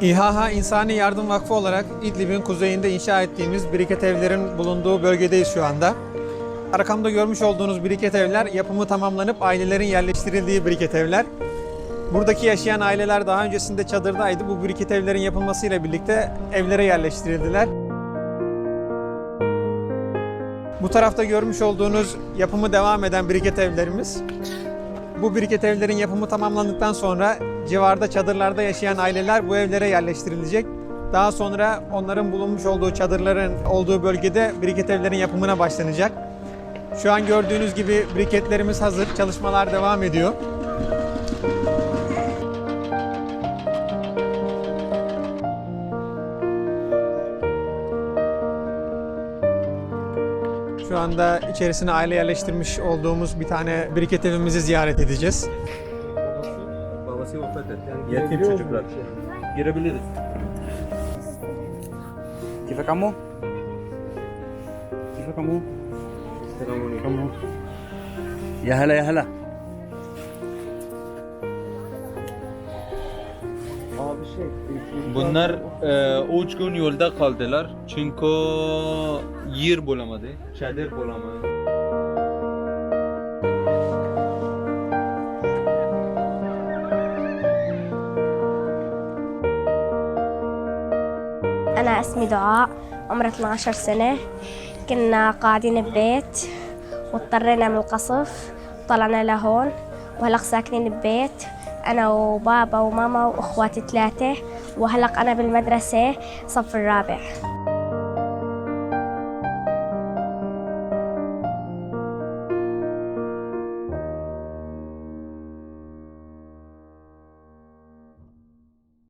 İHH İnsani Yardım Vakfı olarak İdlib'in kuzeyinde inşa ettiğimiz biriket evlerin bulunduğu bölgedeyiz şu anda. Arkamda görmüş olduğunuz biriket evler yapımı tamamlanıp ailelerin yerleştirildiği biriket evler. Buradaki yaşayan aileler daha öncesinde çadırdaydı. Bu biriket evlerin yapılmasıyla birlikte evlere yerleştirildiler. Bu tarafta görmüş olduğunuz yapımı devam eden biriket evlerimiz. Bu biriket evlerin yapımı tamamlandıktan sonra civarda çadırlarda yaşayan aileler bu evlere yerleştirilecek. Daha sonra onların bulunmuş olduğu çadırların olduğu bölgede biriket evlerin yapımına başlanacak. Şu an gördüğünüz gibi briketlerimiz hazır. Çalışmalar devam ediyor. Şu anda içerisine aile yerleştirmiş olduğumuz bir tane biriket evimizi ziyaret edeceğiz. Babası vefat etti. Yetim çocuklar. Girebiliriz. Kife kamu? Kife kamu? Kamu. Ya hala ya. Bunlar e, üç gün yolda kaldılar. Çünkü yer bulamadı. Çadır bulamadı. أنا اسمي دعاء عمري 12 سنة كنا قاعدين ببيت واضطرينا من القصف طلعنا لهون وهلق ساكنين ببيت أنا وبابا وماما وأخواتي ثلاثة وهلق أنا بالمدرسة صف الرابع.